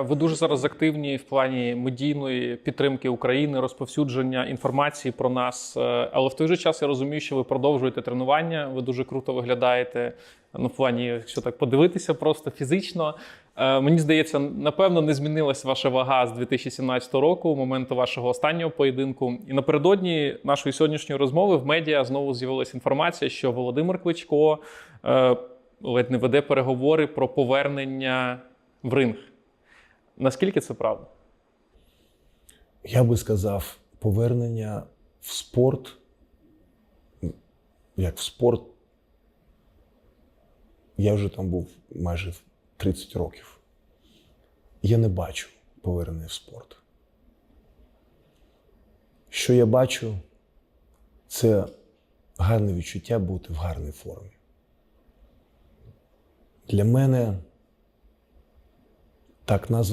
Ви дуже зараз активні в плані медійної підтримки України, розповсюдження інформації про нас. Е, Але в той же час я розумію, що ви продовжуєте тренування. Ви дуже круто виглядаєте. Ну, в плані, якщо так подивитися, просто фізично. Е, Мені здається, напевно, не змінилась ваша вага з 2017 року, моменту вашого останнього поєдинку. І напередодні нашої сьогоднішньої розмови в медіа знову з'явилася інформація, що Володимир Кличко е, ледь не веде переговори про повернення в ринг. Наскільки це правда? Я би сказав, повернення в спорт, як в спорт, я вже там був майже 30 років. Я не бачу повернення в спорт. Що я бачу, це гарне відчуття бути в гарній формі. Для мене так назва